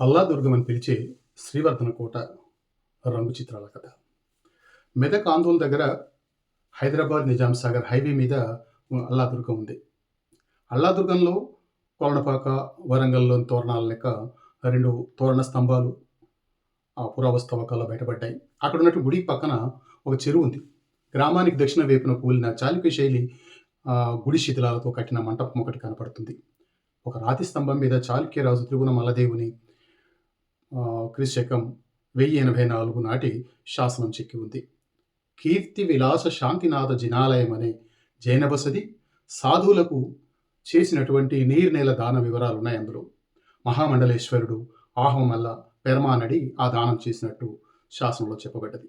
అల్లాదుర్గం అని పిలిచే శ్రీవర్ధన కోట రంగు చిత్రాల కథ. మెదక్ ఆందోళన దగ్గర హైదరాబాద్ నిజాం సాగర్ హైవే మీద అల్లాదుర్గం ఉంది. అల్లాదుర్గంలో కొలనపాక వరంగల్లోని తోరణాల లెక్క రెండు తోరణ స్తంభాలు ఆ పురావస్తవకాల్లో బయటపడ్డాయి. అక్కడ ఉన్నట్టు గుడి పక్కన ఒక చెరువు ఉంది. గ్రామానికి దక్షిణ వైపున కూలిన చాళుక్య శైలి గుడి శిథిలాలతో కట్టిన మంటపం ఒకటి కనపడుతుంది. ఒక రాతి స్తంభం మీద చాళుక్యరాజు త్రిగుణ మల్లదేవుని క్రిశకం వెయ్యి ఎనభై నాలుగు నాటి శాసనం చెక్కి ఉంది. కీర్తి విలాస శాంతినాథ జినాలయం అనే జైన బసది సాధువులకు చేసినటువంటి నీర్నేల దాన వివరాలు ఉన్నాయి అందులో. మహామండలేశ్వరుడు ఆహమల్ల పెరమానడి ఆ దానం చేసినట్టు శాసనంలో చెప్పబడ్డది.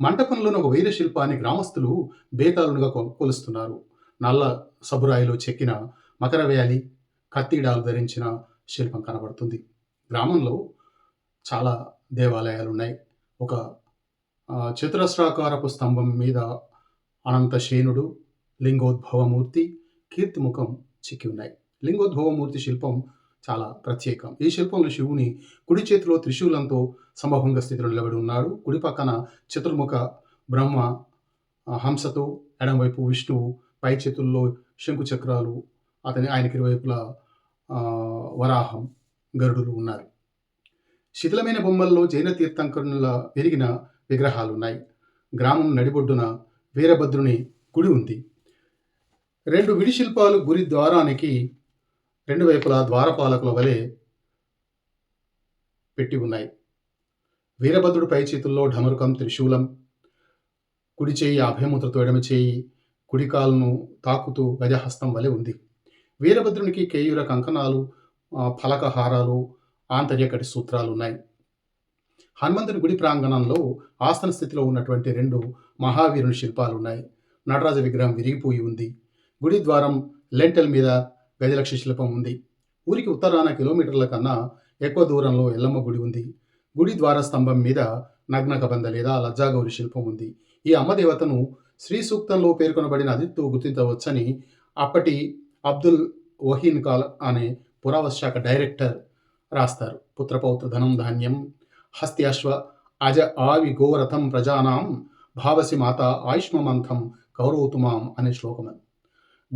మంటపంలోని ఒక వైర శిల్పాన్ని గ్రామస్తులు బేతాళునిగా కొలుస్తున్నారు. నల్ల సబురాయిలో చెక్కిన మకర వ్యాలి కత్తిడాలు ధరించిన శిల్పం కనబడుతుంది. గ్రామంలో చాలా దేవాలయాలు ఉన్నాయి ఒక చతురస్రాకారపు స్తంభం మీద అనంత శేనుడు లింగోద్భవమూర్తి కీర్తిముఖం చెక్కి ఉన్నాయి. లింగోద్భవమూర్తి శిల్పం చాలా ప్రత్యేకం. ఈ శిల్పంలో శివుని కుడి చేతిలో త్రిశూలంతో సమభంగ స్థితిలో నిలబడి ఉన్నాడు. కుడి పక్కన చతుర్ముఖ బ్రహ్మ హంసతో ఎడమవైపు విష్ణువు పై చేతుల్లో శంకు చక్రాలు అతని ఆయనకి ఇరువైపులా వరాహం గరుడులు ఉన్నారు. శిథిలమైన బొమ్మల్లో జైన తీర్థంకరుల పెరిగిన విగ్రహాలు ఉన్నాయి గ్రామం నడిబొడ్డున వీరభద్రుని గుడి ఉంది. రెండు విడి శిల్పాలు గురి ద్వారానికి రెండు వైపులా ద్వారపాలకుల వలె పెట్టి ఉన్నాయి. వీరభద్రుడు పై చేతుల్లో ఢమరుకం త్రిశూలం కుడి చేయి అభయముద్రతో ఎడమ చేయి కుడి కాలును తాకుతూ గజహస్తం వలె ఉంది. వీరభద్రునికి కేయూర కంకణాలు ఫలకహారాలు ఆంతర్యకటి సూత్రాలు ఉన్నాయి హనుమంతుని గుడి ప్రాంగణంలో ఆసన స్థితిలో ఉన్నటువంటి రెండు మహావీరుని శిల్పాలు ఉన్నాయి నటరాజ విగ్రహం విరిగిపోయి ఉంది. గుడి ద్వారం లెంటల్ మీద గజలక్ష శిల్పం ఉంది. ఊరికి ఉత్తరాన కిలోమీటర్ల కన్నా ఎక్కువ దూరంలో ఎల్లమ్మ గుడి ఉంది. గుడి ద్వార స్తంభం మీద నగ్నకబంధ లేదా లజ్జాగౌరి శిల్పం ఉంది. ఈ అమ్మదేవతను శ్రీ సూక్తంలో పేర్కొనబడిన అదిత్తు గుర్తించవచ్చని అప్పటి అబ్దుల్ వహీన్ కాల్ అనే పురావశాఖ శాఖ డైరెక్టర్ రాస్తారు. పుత్రపౌత్ర ధనం ధాన్యం హస్త్యాశ్వ అజ ఆవి గోరథం ప్రజానాం భావసి మాత ఆయుష్మమంథం కౌరవతుమాం అనే శ్లోకం అది.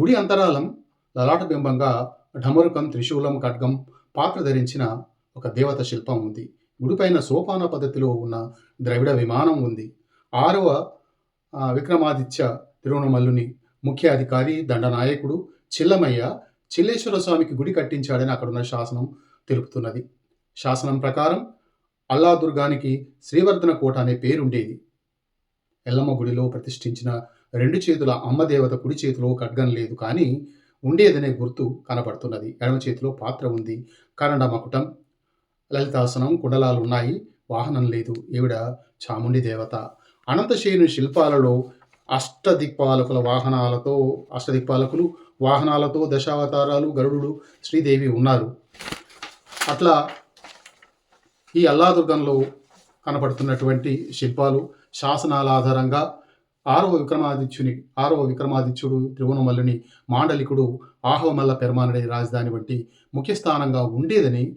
గుడి అంతరాలం లలాట బింబంగా ఢమరుకం త్రిశూలం ఖడ్గం పాత్ర ధరించిన ఒక దేవత శిల్పం ఉంది. గుడిపైన సోపాన పద్ధతిలో ఉన్న ద్రవిడ విమానం ఉంది. ఆరవ విక్రమాదిత్య తిరువణమల్లుని ముఖ్య అధికారి దండనాయకుడు చిల్లమయ్య చిల్లేశ్వర స్వామికి గుడి కట్టించాడని అక్కడున్న శాసనం తెలుపుతున్నది. శాసనం ప్రకారం అల్లాదుర్గానికి శ్రీవర్ధన కోట అనే పేరుండేది. ఎల్లమ్మ గుడిలో ప్రతిష్ఠించిన రెండు చేతుల అమ్మదేవత కుడి చేతిలో ఖడ్గం లేదు కానీ ఉండేదనే గుర్తు కనబడుతున్నది. ఎడమ చేతిలో పాత్ర ఉంది. కన్నడ మకుటం లలితాసనం కుండలాలు ఉన్నాయి వాహనం లేదు. ఈవిడ చాముండి దేవత. అనంతశేను శిల్పాలలో అష్టదిక్పాలకుల వాహనాలతో అష్టదిక్పాలకులు వాహనాలతో దశావతారాలు గరుడు శ్రీదేవి ఉన్నారు. అట్లా ఈ అల్లాదుర్గంలో కనపడుతున్నటువంటి శిల్పాలు శాసనాల ఆధారంగా ఆరవ విక్రమాదిత్యుని ఆరవ విక్రమాదిత్యుడు త్రిగుణమల్లుని మాండలికుడు ఆహవమల్ల పెరమానడి రాజధాని వంటి ముఖ్య స్థానంగా ఉండేదని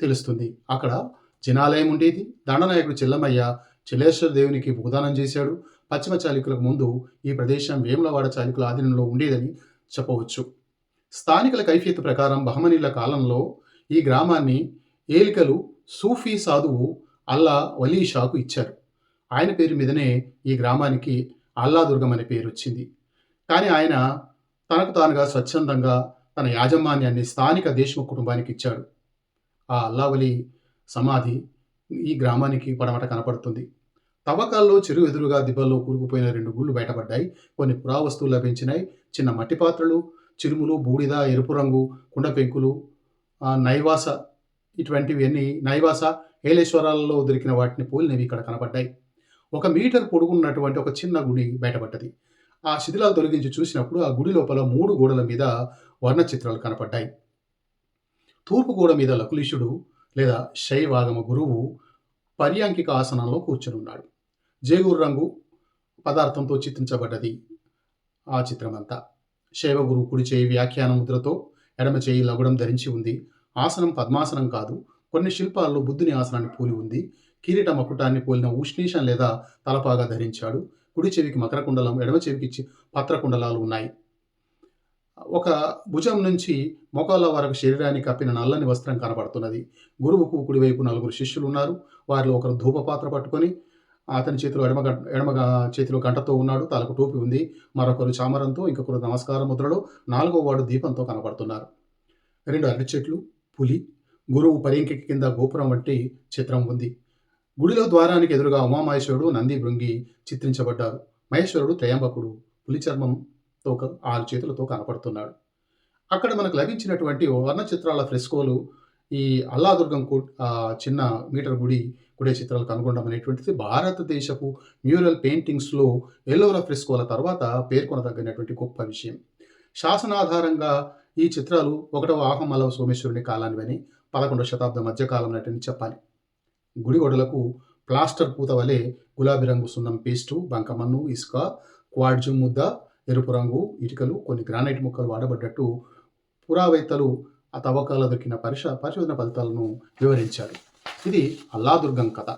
తెలుస్తుంది. అక్కడ జినాలయం ఉండేది. దండనాయకుడు చెల్లమయ్య చెల్లేశ్వర దేవునికి భూదానం చేశాడు. పశ్చిమ చాళుక్యులకు ముందు ఈ ప్రదేశం వేములవాడ చాళుక్యుల ఆధీనంలో ఉండేదని చెప్పవచ్చు. స్థానికుల కైఫియత్ ప్రకారం బహమనీల కాలంలో ఈ గ్రామాన్ని ఏలికలు సూఫీ సాధువు అల్లా వలీ షాకు ఇచ్చారు. ఆయన పేరు మీదనే ఈ గ్రామానికి అల్లాదుర్గం అనే పేరు వచ్చింది. కానీ ఆయన తనకు తానుగా స్వచ్ఛందంగా తన యాజమాన్యాన్ని స్థానిక దేశముఖ్ కుటుంబానికి ఇచ్చాడు. ఆ అల్లావలి సమాధి ఈ గ్రామానికి పడమట కనపడుతుంది. తవ్వకాల్లో చెరువు ఎదురుగా దిబ్బల్లో కూరుకుపోయిన రెండు గుళ్ళు బయటపడ్డాయి. కొన్ని పురావస్తువులు లభించినాయి చిన్న మట్టి పాత్రలు చిరుములు బూడిద ఎరుపు రంగు కుండ పెంకులు నైవాస ఇటువంటివి అన్ని నైవాస ఏలేశ్వరాలలో దొరికిన వాటిని పోలినవి ఇక్కడ కనబడ్డాయి. ఒక మీటర్ పొడుగున్నటువంటి ఒక చిన్న గుడి బయటపడ్డది. ఆ శిథిలాలు తొలగించి చూసినప్పుడు ఆ గుడి లోపల మూడు గోడల మీద వర్ణ చిత్రాలు కనపడ్డాయి. తూర్పు గోడ మీద లకులీషుడు లేదా శైవాగమ గురువు పర్యాంకిక ఆసనంలో కూర్చుని ఉన్నాడు జేగూరు రంగు పదార్థంతో చిత్రించబడ్డది. ఆ చిత్రమంతా. శైవ గురువు కుడి చేయి వ్యాఖ్యాన ముద్రతో ఎడమ చేయి లగుడం ధరించి ఉంది. ఆసనం పద్మాసనం కాదు. కొన్ని శిల్పాల్లో బుద్ధుని ఆసనాన్ని పోలి ఉంది. కిరీట మకుటాన్ని పోలిన ఉష్ణీషం లేదా తలపాగా ధరించాడు. కుడి చెవికి మకర కుండలం ఎడమ చెవికి చి- కుండలాలు ఉన్నాయి. ఒక భుజం నుంచి మోకాళ్ళ వరకు శరీరాన్ని కప్పిన నల్లని వస్త్రం కనబడుతున్నది. గురువుకు కుడివైపు నలుగురు శిష్యులు ఉన్నారు. వారిలో ఒకరు ధూపపాత్ర పట్టుకొని అతని చేతిలో ఎడమ ఎడమ చేతిలో గంటతో ఉన్నాడు. తలకు టోపి ఉంది. మరొకరు చామరంతో ఇంకొకరు నమస్కార ముద్రలో నాలుగో వాడు దీపంతో కనబడుతున్నారు. రెండు అరటి చెట్లు పులి గురువు పరింకి కింద గోపురం వంటి చిత్రం ఉంది. గుడిలో ద్వారానికి ఎదురుగా ఉమామహేశ్వరుడు నంది భృంగి చిత్రించబడ్డారు. మహేశ్వరుడు త్రయంబకుడు పులి చర్మంతో క- ఆరు చేతులతో కనపడుతున్నాడు. అక్కడ మనకు లభించినటువంటి వర్ణ చిత్రాల ఫ్రెస్కోలు ఈ అల్లాదుర్గం చిన్న మీటర్ గుడి గుడే చిత్రాలు కనుగొనడం అనేటువంటిది భారతదేశపు మ్యూరల్ పెయింటింగ్స్లో ఎల్లోరా ఫ్రెస్కోల తర్వాత పేర్కొనదగినటువంటి గొప్ప విషయం. శాసనాధారంగా ఈ చిత్రాలు ఒకటవ ఆహమలవ సోమేశ్వరుని కాలానివని పదకొండవ శతాబ్దం మధ్యకాలం నాటిని చెప్పాలి. గుడిగొడలకు ప్లాస్టర్ పూత వలె గులాబీ రంగు సున్నం పేస్టు బంకమన్ను ఇసుక క్వాడ్జు ముద్ద ఎరుపు రంగు ఇటుకలు కొన్ని గ్రానైట్ ముక్కలు వాడబడ్డట్టు పురావేత్తలు ఆ తవ్వకాల దొరికిన పరిశ పరిశోధన ఫలితాలను వివరించారు ఇది అల్లాదుర్గం కథ.